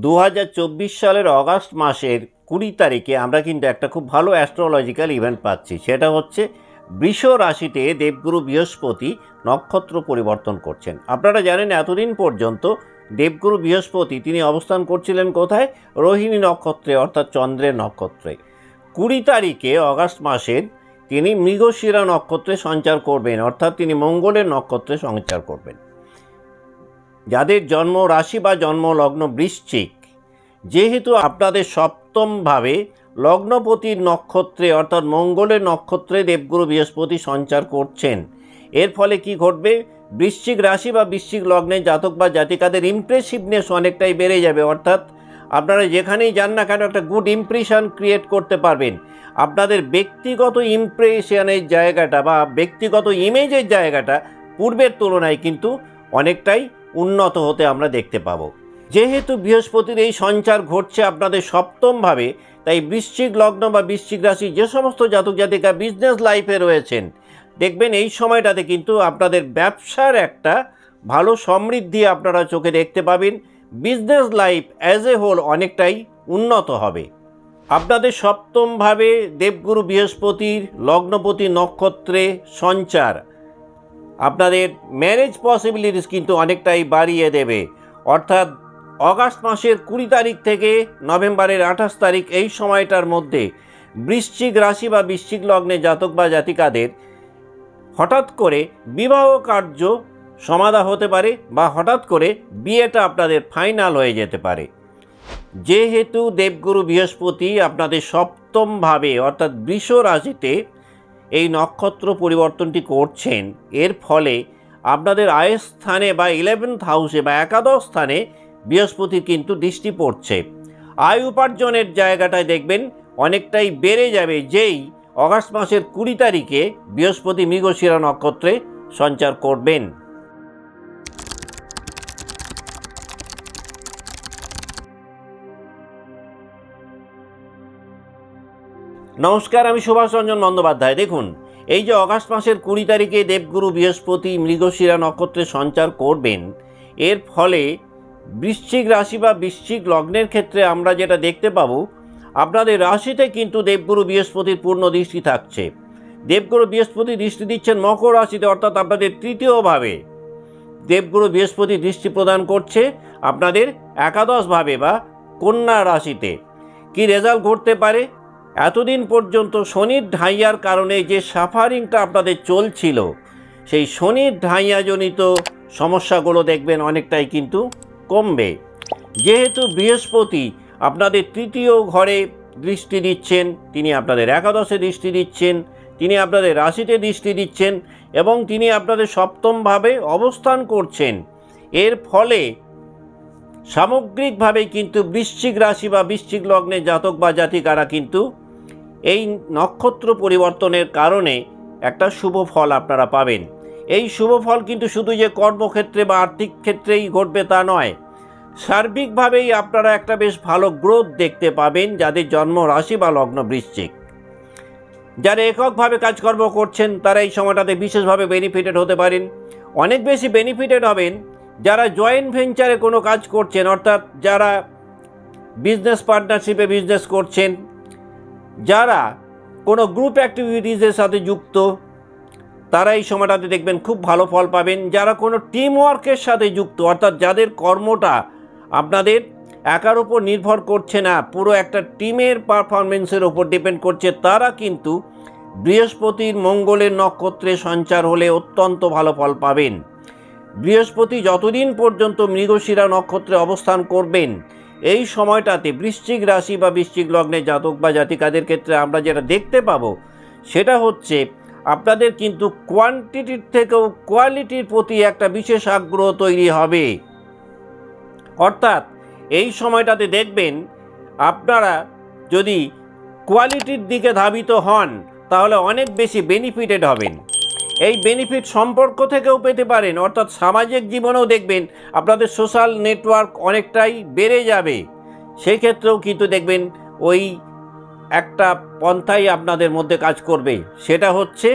দু হাজার চব্বিশ সালের অগাস্ট মাসের কুড়ি তারিখে আমরা কিন্তু একটা খুব ভালো অ্যাস্ট্রোলজিক্যাল ইভেন্ট পাচ্ছি। সেটা হচ্ছে বৃষ রাশিতে দেবগুরু বৃহস্পতি নক্ষত্র পরিবর্তন করছেন। আপনারা জানেন এতদিন পর্যন্ত দেবগুরু বৃহস্পতি তিনি অবস্থান করছিলেন কোথায়? রোহিণী নক্ষত্রে, অর্থাৎ চন্দ্রের নক্ষত্রে। কুড়ি তারিখে অগাস্ট মাসের তিনি মৃগশিরা নক্ষত্রে সঞ্চার করবেন, অর্থাৎ তিনি মঙ্গলের নক্ষত্রে সঞ্চার করবেন। যাদের জন্ম রাশি বা জন্ম লগ্ন বৃশ্চিক। যেহেতু আপনাদের সপ্তমভাবে লগ্নপতির নক্ষত্রে অর্থাৎ মঙ্গলের নক্ষত্রে দেবগুরু বৃহস্পতি সঞ্চার করছেন। এর ফলে কি ঘটবে? বৃশ্চিক রাশি বা বৃশ্চিক লগ্নের জাতক বা জাতিকাদের ইমপ্রেসিভনেস অনেকটাই বেড়ে যাবে। অর্থাৎ আপনারা যেখানেই যান না কেন একটা গুড ইমপ্রেশন ক্রিয়েট করতে পারবেন। আপনাদের ব্যক্তিগত ইমপ্রেশনের জায়গাটা বা ব্যক্তিগত ইমেজের জায়গাটা পূর্বের তুলনায় কিন্তু অনেকটাই উন্নত হতে আমরা দেখতে পাবো। যেহেতু বৃহস্পতির এই সঞ্চার ঘটছে আপনাদের সপ্তমভাবে, তাই বৃশ্চিক লগ্ন বা বৃশ্চিক রাশি যে সমস্ত জাতক জাতিকা বিজনেস লাইফে রয়েছেন, দেখবেন এই সময়টাতে কিন্তু আপনাদের ব্যবসার একটা ভালো সমৃদ্ধি আপনারা চোখে দেখতে পাবেন। Business life as a whole অনেকটাই উন্নত হবে। আপনাদের সপ্তমভাবে দেবগুরু বৃহস্পতির লগ্নপতি নক্ষত্রে সঞ্চার। আপনাদের ম্যারেজ পসিবিলিটিস কিন্তু অনেকটাই বাড়িয়ে দেবে। অর্থাৎ অগাস্ট মাসের কুড়ি তারিখ থেকে নভেম্বরের আঠাশ তারিখ এই সময়টার মধ্যে বৃশ্চিক রাশি বা বৃশ্চিক লগ্নে জাতক বা জাতিকাদের হঠাৎ করে বিবাহ কার্য সমাধা হতে পারে বা হঠাৎ করে বিয়েটা আপনাদের ফাইনাল হয়ে যেতে পারে। যেহেতু দেবগুরু বৃহস্পতি আপনাদের সপ্তমভাবে অর্থাৎ বৃষ রাশিতে এই নক্ষত্র পরিবর্তনটি করছেন। এর ফলে আপনাদের আয়ের স্থানে বা ইলেভেন্থ হাউসে বা একাদশ স্থানে বৃহস্পতির কিন্তু দৃষ্টি পড়ছে। আয় উপার্জনের জায়গাটায় দেখবেন অনেকটাই বেড়ে যাবে যেই অগাস্ট মাসের কুড়ি তারিখে বৃহস্পতি মৃগশিরা নক্ষত্রে সঞ্চার করবেন। নমস্কার, আমি সুভাষ রঞ্জন বন্দ্যোপাধ্যায়। দেখুন, এই যে অগাস্ট মাসের কুড়ি তারিখে দেবগুরু বৃহস্পতি মৃগশিরা নক্ষত্রে সঞ্চার করবেন, এর ফলে বৃশ্চিক রাশি বা বৃশ্চিক লগ্নের ক্ষেত্রে আমরা যেটা দেখতে পাবো, আপনাদের রাশিতে কিন্তু দেবগুরু বৃহস্পতির পূর্ণ দৃষ্টি থাকছে। দেবগুরু বৃহস্পতি দৃষ্টি দিচ্ছেন মকর রাশিতে, অর্থাৎ আপনাদের তৃতীয়ভাবে। দেবগুরু বৃহস্পতি দৃষ্টি প্রদান করছে আপনাদের একাদশভাবে বা কন্যা রাশিতে। কি রেজাল্ট ঘটতে পারে? এতদিন পর্যন্ত শনির ঢাইয়ার কারণে যে সাফারিংটা আপনাদের চলছিল, সেই শনির ঢাইয়াজনিত সমস্যাগুলো দেখবেন অনেকটাই কিন্তু কমবে। যেহেতু বৃহস্পতি আপনাদের তৃতীয় ঘরে দৃষ্টি দিচ্ছেন, তিনি আপনাদের একাদশে দৃষ্টি দিচ্ছেন, তিনি আপনাদের রাশিতে দৃষ্টি দিচ্ছেন এবং তিনি আপনাদের সপ্তমভাবে অবস্থান করছেন। এর ফলে সামগ্রিকভাবে কিন্তু বৃশ্চিক রাশি বা বৃশ্চিক লগ্নে জাতক বা জাতিকারা কিন্তু এই নক্ষত্র পরিবর্তনের কারণে একটা শুভ ফল আপনারা পাবেন। এই শুভ ফল কিন্তু শুধু যে কর্মক্ষেত্রে বা আর্থিক ক্ষেত্রেই ঘটবে তা নয়। সার্বিকভাবেই আপনারা একটা বেশ ভালো গ্রোথ দেখতে পাবেন যাদের জন্ম রাশি বা লগ্ন বৃশ্চিক। যারা এককভাবে কাজকর্ম করছেন, তারা এই সময়টাতে বিশেষভাবে বেনিফিটেড হতে পারেন। অনেক বেশি বেনিফিটেড হবেন যারা জয়েন্ট ভেঞ্চারে কোনো কাজ করছেন, অর্থাৎ যারা বিজনেস পার্টনারশিপে বিজনেস করছেন যারা কোনো গ্রুপ অ্যাক্টিভিটিসের সাথে যুক্ত, তারা এই সময়টাতে দেখবেন খুব ভালো ফল পাবেন। যারা কোনো টিম ওয়ার্কের সাথে যুক্ত, অর্থাৎ যাদের কর্মটা আপনাদের একার উপর নির্ভর করছে না, পুরো একটা টিমের পারফরমেন্সের ওপর ডিপেন্ড করছে, তারা কিন্তু বৃহস্পতির মঙ্গলের নক্ষত্রে সঞ্চার হলে অত্যন্ত ভালো ফল পাবেন। বৃহস্পতি যতদিন পর্যন্ত মৃগশিরা নক্ষত্রে অবস্থান করবেন এই সময়টাতে বৃশ্চিক রাশি বা বৃশ্চিক লগ্নে জাতক বা জাতিকাদের ক্ষেত্রে আমরা যেটা দেখতে পাবো, সেটা হচ্ছে আপনাদের কিন্তু কোয়ান্টিটির থেকেও কোয়ালিটির প্রতি একটা বিশেষ আগ্রহ তৈরি হবে। অর্থাৎ এই সময়টাতে দেখবেন আপনারা যদি কোয়ালিটির দিকে ধাবিত হন, তাহলে অনেক বেশি বেনিফিটেড হবেন। এই বেনিফিট সম্পর্ক থেকেও পেতে পারেন, অর্থাৎ সামাজিক জীবনেও দেখবেন আপনাদের সোশ্যাল নেটওয়ার্ক অনেকটাই বেড়ে যাবে। সেই ক্ষেত্রেও কিন্তু দেখবেন ওই একটা পন্থাই আপনাদের মধ্যে কাজ করবে, সেটা হচ্ছে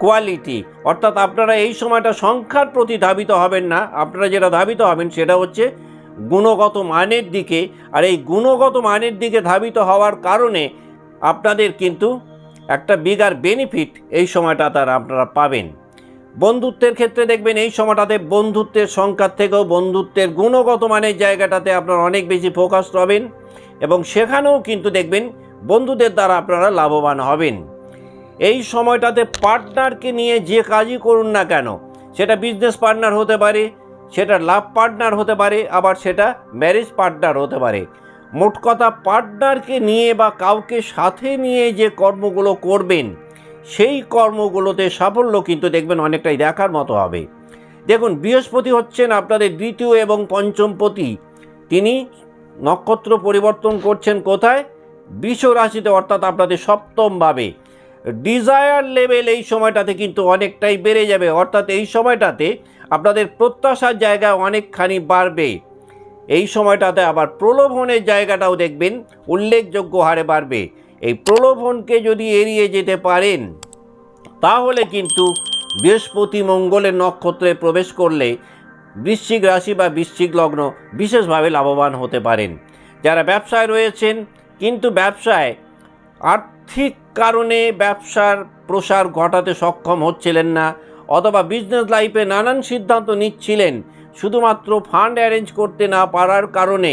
কোয়ালিটি অর্থাৎ আপনারা এই সময়টা সংখ্যার প্রতি ধাবিত হবেন না, আপনারা যেটা ধাবিত হবেন সেটা হচ্ছে গুণগত মানের দিকে। আর এই গুণগত মানের দিকে ধাবিত হওয়ার কারণে আপনাদের কিন্তু একটা বিগার বেনিফিট এই সময়টা তার আপনারা পাবেন। বন্ধুত্বের ক্ষেত্রে দেখবেন এই সময়টাতে বন্ধুত্বের সংখ্যার থেকেও বন্ধুত্বের গুণগত মানের জায়গাটাতে আপনারা অনেক বেশি ফোকাস হবেন এবং সেখানেও কিন্তু দেখবেন বন্ধুদের দ্বারা আপনারা লাভবান হবেন। এই সময়টাতে পার্টনারকে নিয়ে যে কাজই করুন না কেন, সেটা বিজনেস পার্টনার হতে পারে, সেটা লাভ পার্টনার হতে পারে, আবার সেটা ম্যারেজ পার্টনার হতে পারে। মোট কথা পার্টনারকে নিয়ে বা কাউকে সাথে নিয়ে যে কর্মগুলো করবেন, সেই কর্মগুলোতে সাফল্য কিন্তু দেখবেন অনেকটাই দেখার মতো হবে। দেখুন, বৃহস্পতি হচ্ছেন আপনাদের দ্বিতীয় এবং পঞ্চমপতি তিনি নক্ষত্র পরিবর্তন করছেন কোথায়? বিষ রাশিতে, অর্থাৎ আপনাদের সপ্তমভাবে ডিজায়ার লেভেল এই সময়টাতে কিন্তু অনেকটাই বেড়ে যাবে। অর্থাৎ এই সময়টাতে আপনাদের প্রত্যাশার জায়গা অনেকখানি বাড়বে। এই সময়টাতে আবার প্রলোভনের জায়গাটাও দেখবেন, উল্লেখযোগ্য হারে বাড়বে। এই প্রলোভনকে যদি এড়িয়ে যেতে পারেন, তাহলে কিন্তু বৃহস্পতি মঙ্গলের নক্ষত্রে প্রবেশ করলে বৃশ্চিক রাশি বা বৃশ্চিক লগ্ন বিশেষভাবে লাভবান হতে পারেন। যারা ব্যবসায় রয়েছেন, কিন্তু ব্যবসায় আর্থিক কারণে ব্যবসার প্রসার ঘটাতে সক্ষম হচ্ছিলেন না, অথবা বিজনেস লাইফে নানান সিদ্ধান্ত নিচ্ছিলেন শুধুমাত্র ফান্ড অ্যারেঞ্জ করতে না পারার কারণে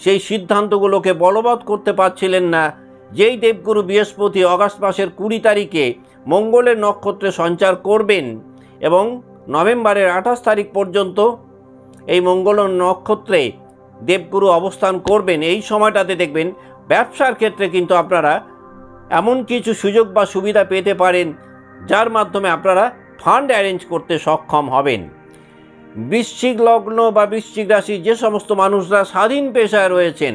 সেই সিদ্ধান্তগুলোকে বলবৎ করতে পারছিলেন না। যেই দেবগুরু বৃহস্পতি অগাস্ট মাসের কুড়ি তারিখে মঙ্গলের নক্ষত্রে সঞ্চার করবেন এবং নভেম্বরের আঠাশ তারিখ পর্যন্ত এই মঙ্গল নক্ষত্রে দেবগুরু অবস্থান করবেন। এই সময়টাতে দেখবেন ব্যবসার ক্ষেত্রে কিন্তু আপনারা এমন কিছু সুযোগ বা সুবিধা পেতে পারেন, যার মাধ্যমে আপনারা ফান্ড অ্যারেঞ্জ করতে সক্ষম হবেন। বৃশ্চিক লগ্ন বা বৃশ্চিক রাশি যে সমস্ত মানুষরা স্বাধীন পেশায় রয়েছেন,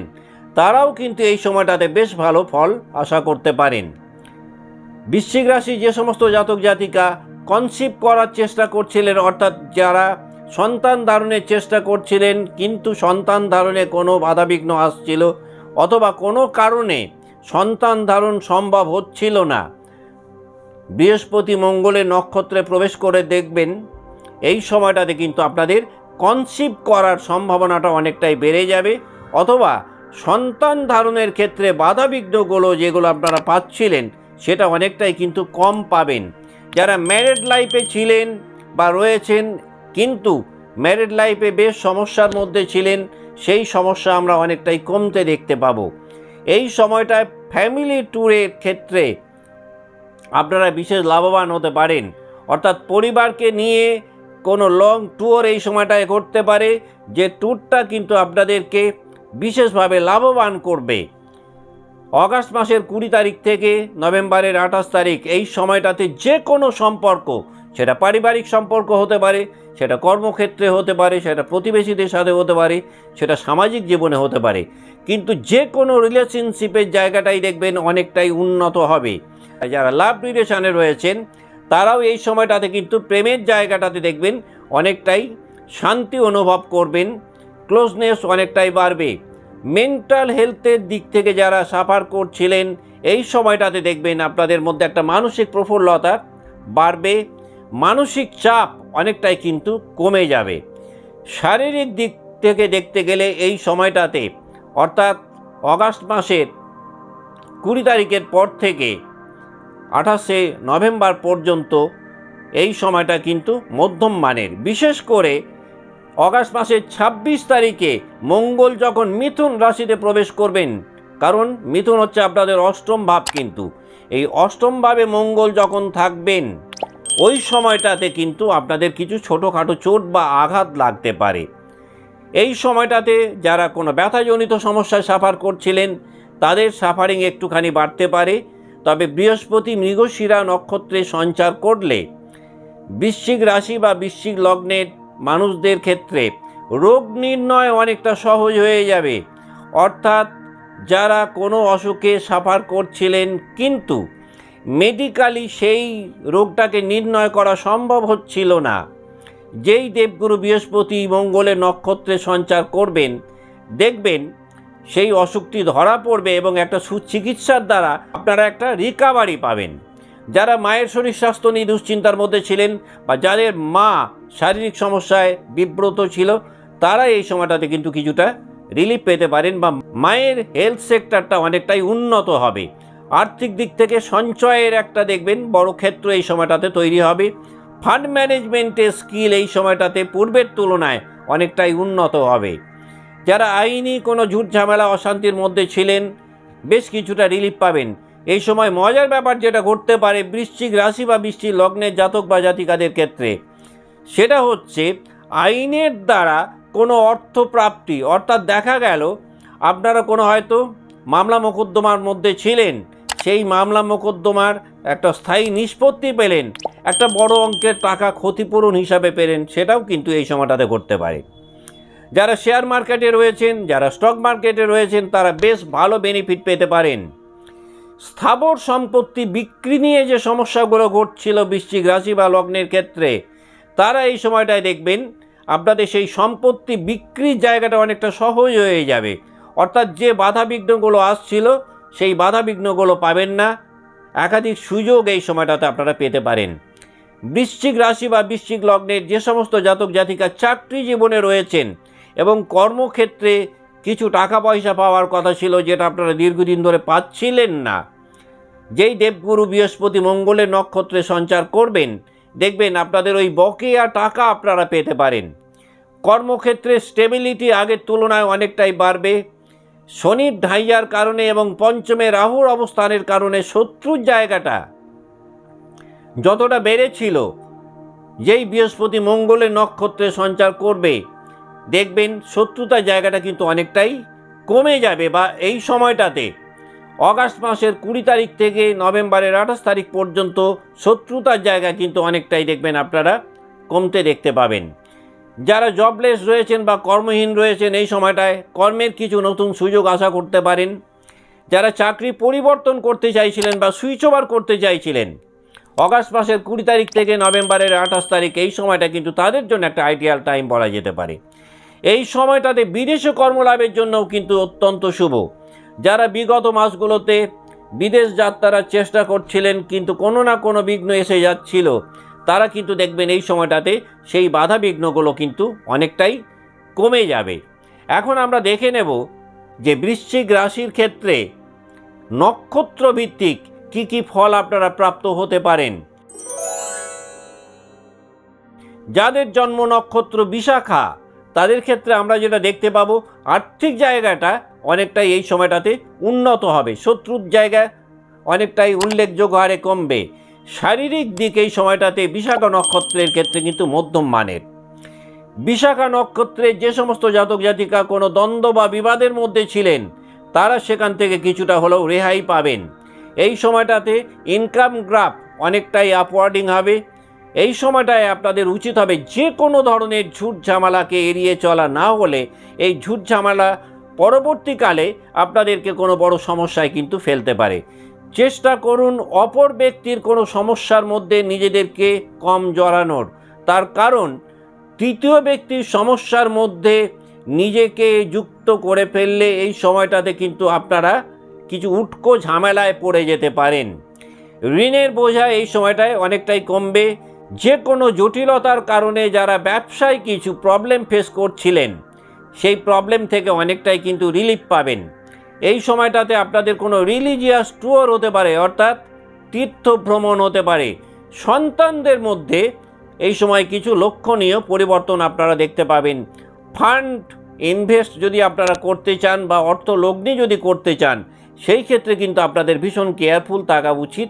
তারাও কিন্তু এই সময়টাতে বেশ ভালো ফল আশা করতে পারেন। বৃশ্চিক রাশি যে সমস্ত জাতক জাতিকা কনসিভ করার চেষ্টা করছিলেন, অর্থাৎ যারা সন্তান ধারণের চেষ্টা করছিলেন, কিন্তু সন্তান ধারণে কোনো বাধাবিঘ্ন আসছিল অথবা কোনো কারণে সন্তান ধারণ সম্ভব হচ্ছিল না। বৃহস্পতি মঙ্গলের নক্ষত্রে প্রবেশ করে দেখবেন এই সময়টাতে কিন্তু আপনাদের কনসিভ করার সম্ভাবনাটা অনেকটাই বেড়ে যাবে, অথবা সন্তান ধারণের ক্ষেত্রে বাধাবিঘ্নগুলো যেগুলো আপনারা পাচ্ছিলেন, সেটা অনেকটাই কিন্তু কম পাবেন। যারা ম্যারেড লাইফে ছিলেন বা রয়েছেন, কিন্তু ম্যারেড লাইফে বেশ সমস্যার মধ্যে ছিলেন, সেই সমস্যা আমরা অনেকটাই কমতে দেখতে পাবো। এই সময়টায় ফ্যামিলি ট্যুরের ক্ষেত্রে আপনারা বিশেষ লাভবান হতে পারেন। অর্থাৎ পরিবারকে নিয়ে কোনো লং ট্যুর এই সময়টায় করতে পারে, যে ট্যুরটা কিন্তু আপনাদেরকে বিশেষভাবে লাভবান করবে। অগাস্ট মাসের কুড়ি তারিখ থেকে নভেম্বরের আঠাশ তারিখ এই সময়টাতে যে কোনো সম্পর্ক, সেটা পারিবারিক সম্পর্ক হতে পারে, সেটা কর্মক্ষেত্রে হতে পারে, সেটা প্রতিবেশীদের সাথে হতে পারে, সেটা সামাজিক জীবনে হতে পারে। কিন্তু যে কোনো রিলেশনশিপের জায়গাটাই দেখবেন অনেকটাই উন্নত হবে। যারা লাভ রিলেশনে রয়েছেন তারাও এই সময়টাতে কিন্তু প্রেমের জায়গাটাতে দেখবেন অনেকটাই শান্তি অনুভব করবেন ক্লোজনেস অনেকটাই বাড়বে। মেন্টাল হেলথের দিক থেকে যারা সাফার করছিলেন, এই সময়টাতে দেখবেন আপনাদের মধ্যে একটা মানসিক প্রফুল্লতা বাড়বে, মানসিক চাপ অনেকটাই কিন্তু কমে যাবে। শারীরিক দিক থেকে দেখতে গেলে এই সময়টাতে, অর্থাৎ অগাস্ট মাসের কুড়ি তারিখের পর থেকে আঠাশে নভেম্বর পর্যন্ত এই সময়টা কিন্তু মধ্যম মানের। বিশেষ করে অগাস্ট মাসের ২৬ তারিখে মঙ্গল যখন মিথুন রাশিতে প্রবেশ করবেন, কারণ মিথুন হচ্ছে আপনাদের অষ্টম ভাব কিন্তু। এই অষ্টম ভাবে মঙ্গল যখন থাকবেন, ওই সময়টাতে কিন্তু আপনাদের কিছু ছোটোখাটো চোট বা আঘাত লাগতে পারে। এই সময়টাতে যারা কোনো ব্যথাজনিত সমস্যায় সাফার করছিলেন, তাদের সাফারিং একটুখানি বাড়তে পারে। তবে বৃহস্পতি মৃগশিরা নক্ষত্রে সঞ্চার করলে বৃশ্চিক রাশি বা বৃশ্চিক লগ্নের মানুষদের ক্ষেত্রে রোগ নির্ণয় অনেকটা সহজ হয়ে যাবে। অর্থাৎ যারা কোনো অসুখে সাফার করছিলেন কিন্তু মেডিকালি সেই রোগটাকে নির্ণয় করা সম্ভব হচ্ছিল না। যেই দেবগুরু বৃহস্পতি মঙ্গলের নক্ষত্রে সঞ্চার করবেন, দেখবেন সেই অসুখটি ধরা পড়বে এবং একটা সুচিকিৎসার দ্বারা আপনারা একটা রিকাভারি পাবেন। যারা মায়ের শরীর স্বাস্থ্য নিয়ে দুশ্চিন্তার মধ্যে ছিলেন বা যাদের মা শারীরিক সমস্যায় বিব্রত ছিল, তারা এই সময়টাতে কিন্তু কিছুটা রিলিফ পেতে পারেন বা মায়ের হেলথ সেক্টরটা অনেকটাই উন্নত হবে। আর্থিক দিক থেকে সঞ্চয়ের একটা দেখবেন, বড় ক্ষেত্র এই সময়টাতে তৈরি হবে। ফান্ড ম্যানেজমেন্টের স্কিল এই সময়টাতে পূর্বের তুলনায় অনেকটাই উন্নত হবে। যারা আইনি কোনো ঝুট ঝামেলা, অশান্তির মধ্যে ছিলেন, বেশ কিছুটা রিলিফ পাবেন। এই সময় মজার ব্যাপার যেটা ঘটতে পারে বৃশ্চিক রাশি বা বৃষ্টির লগ্নের জাতক বা জাতিকাদের ক্ষেত্রে। সেটা হচ্ছে, আইনের দ্বারা কোনো অর্থপ্রাপ্তি, অর্থাৎ দেখা গেল, আপনারা কোনো হয়তো মামলা মোকদ্দমার মধ্যে ছিলেন, সেই মামলা মোকদ্দমার একটা স্থায়ী নিষ্পত্তি পেলেন, একটা বড় অঙ্কের টাকা ক্ষতিপূরণ হিসাবে পেলেন, সেটাও কিন্তু এই সময়টাতে ঘটতে পারে। যারা শেয়ার মার্কেটে রয়েছেন, যারা স্টক মার্কেটে রয়েছেন, তারা বেশ ভালো বেনিফিট পেতে পারেন। স্থাবর সম্পত্তি বিক্রি নিয়ে যে সমস্যাগুলো ঘটছিল বৃশ্চিক রাশি বা লগ্নের ক্ষেত্রে, তারা এই সময়টায় দেখবেন, আপনাদের সেই সম্পত্তি বিক্রির জায়গাটা অনেকটা সহজ হয়ে যাবে। অর্থাৎ যে বাধা বিঘ্নগুলো আসছিল, সেই বাধা বিঘ্নগুলো পাবেন না। একাধিক সুযোগ এই সময়টাতে আপনারা পেতে পারেন। বৃশ্চিক রাশি বা বৃশ্চিক লগ্নের যে সমস্ত জাতক জাতিকা চাকরি জীবনে রয়েছেন এবং কর্মক্ষেত্রে কিছু টাকা পয়সা পাওয়ার কথা ছিল যেটা আপনারা দীর্ঘদিন ধরে পাচ্ছিলেন না। যেই দেবগুরু বৃহস্পতি মঙ্গলের নক্ষত্রে সঞ্চার করবেন, দেখবেন আপনাদের ওই বকেয়া টাকা আপনারা পেতে পারেন। কর্মক্ষেত্রে স্টেবিলিটি আগের তুলনায় অনেকটাই বাড়বে। শনির ঢাইয়ার কারণে এবং পঞ্চমে রাহুর অবস্থানের কারণে শত্রুর জায়গাটা যতটা বেড়েছিল, যেই বৃহস্পতি মঙ্গলের নক্ষত্রে সঞ্চার করবে দেখবেন শত্রুতার জায়গাটা কিন্তু অনেকটাই কমে যাবে বা এই সময়টাতে অগাস্ট মাসের কুড়ি তারিখ থেকে নভেম্বরের আঠাশ তারিখ পর্যন্ত শত্রুতার জায়গা কিন্তু অনেকটাই দেখবেন আপনারা কমতে দেখতে পাবেন। যারা জবলেস রয়েছেন বা কর্মহীন রয়েছেন এই সময়টায় কর্মের কিছু নতুন সুযোগ আশা করতে পারেন। যারা চাকরি পরিবর্তন করতে চাইছিলেন বা সুইচ ওভার করতে চাইছিলেন, অগাস্ট মাসের কুড়ি তারিখ থেকে নভেম্বরের আঠাশ তারিখ এই সময়টা কিন্তু তাদের জন্য একটা আইডিয়াল টাইম বলা যেতে পারে। এই সময়টাতে বিদেশে কর্মলাভের জন্যও কিন্তু অত্যন্ত শুভ। যারা বিগত মাসগুলোতে বিদেশ যাত্রার চেষ্টা করছিলেন, কিন্তু কোনো না কোনো বিঘ্ন এসে যাচ্ছিল, তারা কিন্তু দেখবেন এই সময়টাতে সেই বাধা বিঘ্নগুলো কিন্তু অনেকটাই কমে যাবে। এখন আমরা দেখে নেব যে বৃশ্চিক রাশির ক্ষেত্রে নক্ষত্র ভিত্তিক কি কি ফল আপনারা প্রাপ্ত হতে পারেন। যাদের জন্ম নক্ষত্র বিশাখা তাদের ক্ষেত্রে আমরা যেটা দেখতে পাবো, আর্থিক জায়গাটা অনেকটাই এই সময়টাতে উন্নত হবে। শত্রুর জায়গা অনেকটাই উল্লেখযোগ্য হারে কমবে। শারীরিক দিক এই সময়টাতে বিশাখা নক্ষত্রের ক্ষেত্রে কিন্তু মধ্যম মানের। বিশাখা নক্ষত্রে যে সমস্ত জাতক জাতিকা কোনো দ্বন্দ্ব বা বিবাদের মধ্যে ছিলেন, তারা সেখান থেকে কিছুটা হলেও রেহাই পাবেন। এই সময়টাতে ইনকাম গ্রাফ অনেকটাই আপওয়ার্ডিং হবে। এই সময়টায় আপনাদের উচিত হবে যে কোনো ধরনের ঝুট ঝামেলাকে এড়িয়ে চলা। না হলে এই ঝুট ঝামেলা পরবর্তীকালে আপনাদেরকে কোনো বড় সমস্যায় কিন্তু ফেলতে পারে। চেষ্টা করুন অপর ব্যক্তির কোনো সমস্যার মধ্যে নিজেদেরকে কম জড়ানোর। তার কারণ, তৃতীয় ব্যক্তির সমস্যার মধ্যে নিজেকে যুক্ত করে ফেললে এই সময়টাতে কিন্তু আপনারা কিছু উটকো ঝামেলায় পড়ে যেতে পারেন। ঋণের বোঝা এই সময়টায় অনেকটাই কমবে। যে কোনো জটিলতার কারণে যারা ব্যবসায় কিছু প্রবলেম ফেস করছিলেন, সেই প্রবলেম থেকে অনেকটাই কিন্তু রিলিফ পাবেন। এই সময়টাতে আপনাদের কোনো রিলিজিয়াস ট্যুর হতে পারে, অর্থাৎ তীর্থ ভ্রমণ হতে পারে। সন্তানদের মধ্যে এই সময় কিছু লক্ষণীয় পরিবর্তন আপনারা দেখতে পাবেন। ফান্ড ইনভেস্ট যদি আপনারা করতে চান বা অর্থ লগ্নি যদি করতে চান, সেই ক্ষেত্রে কিন্তু আপনাদের ভীষণ কেয়ারফুল থাকা উচিত।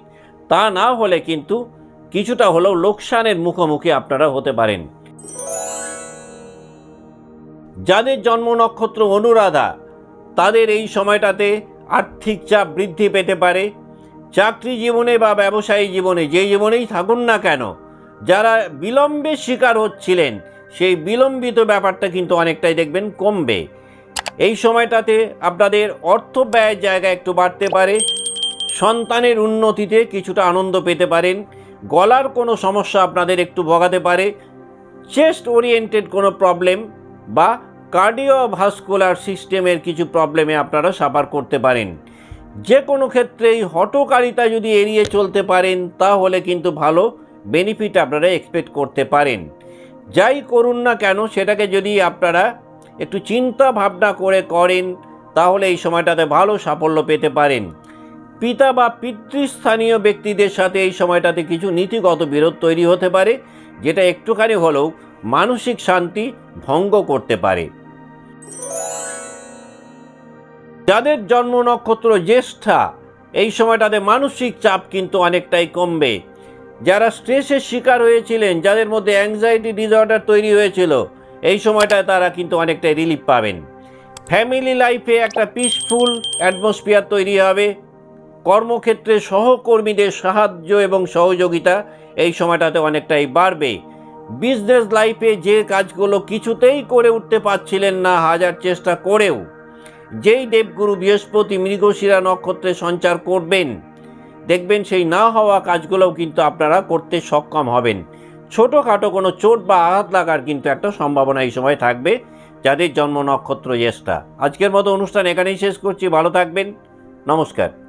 তা না হলে কিন্তু কিছুটা হলেও লোকসানের মুখোমুখি আপনারা হতে পারেন। যাদের জন্ম নক্ষত্র অনুরাধা, তাদের এই সময়টাতে আর্থিক চাপ বৃদ্ধি পেতে পারে। চাকরি জীবনে বা ব্যবসায়ী জীবনে যে জীবনেই থাকুন না কেন, যারা বিলম্বের শিকার হচ্ছিলেন, সেই বিলম্বিত ব্যাপারটা কিন্তু অনেকটাই দেখবেন কমবে। এই সময়টাতে আপনাদের অর্থ ব্যয়ের জায়গা একটু বাড়তে পারে, সন্তানের উন্নতিতে কিছুটা আনন্দ পেতে পারেন। গলার কোনো সমস্যা আপনাদের একটু ভোগাতে পারে, চেস্ট ওরিয়েন্টেড কোনো প্রবলেম বা কার্ডিওভাস্কুলার সিস্টেমের কিছু প্রবলেমে আপনারা সাফার করতে পারেন। যে কোনো ক্ষেত্রেই হটকারিতা যদি এড়িয়ে চলতে পারেন, তাহলে কিন্তু ভালো বেনিফিট আপনারা এক্সপেক্ট করতে পারেন। যাই করুন না কেন, সেটাকে যদি আপনারা একটু চিন্তা ভাবনা করে করেন, তাহলে এই সময়টাতে ভালো সাফল্য পেতে পারেন। পিতা বা পিতৃস্থানীয় ব্যক্তিদের সাথে এই সময়টাতে কিছু নীতিগত বিরোধ তৈরি হতে পারে, যেটা একটুখানি হলেও মানসিক শান্তি ভঙ্গ করতে পারে। যাদের জন্ম নক্ষত্র জ্যেষ্ঠা, এই সময়টাতে মানসিক চাপ কিন্তু অনেকটাই কমবে। যারা স্ট্রেসের শিকার হয়েছিলেন, যাদের মধ্যে অ্যাংজাইটি ডিসঅর্ডার তৈরি হয়েছিল, এই সময়টায় তারা কিন্তু অনেকটাই রিলিফ পাবেন। ফ্যামিলি লাইফে একটা পিসফুল অ্যাটমসফিয়ার তৈরি হবে। কর্মক্ষেত্রে সহকর্মীদের সাহায্য এবং সহযোগিতা এই সময়টাতে অনেকটাই বাড়বে। বিজনেস লাইফে যে কাজগুলো কিছুতেই করে উঠতে পারছিলেন না, হাজার চেষ্টা করেও। যেই দেবগুরু বৃহস্পতি মৃগশিরা নক্ষত্রে সঞ্চার করবেন, দেখবেন সেই না হওয়া কাজগুলোও কিন্তু আপনারা করতে সক্ষম হবেন। ছোটোখাটো কোনো চোট বা আঘাত লাগার কিন্তু একটা সম্ভাবনা এই সময় থাকবে, যাদের জন্ম নক্ষত্র জ্যেষ্ঠা। আজকের মতো অনুষ্ঠান এখানেই শেষ করছি, ভালো থাকবেন, নমস্কার।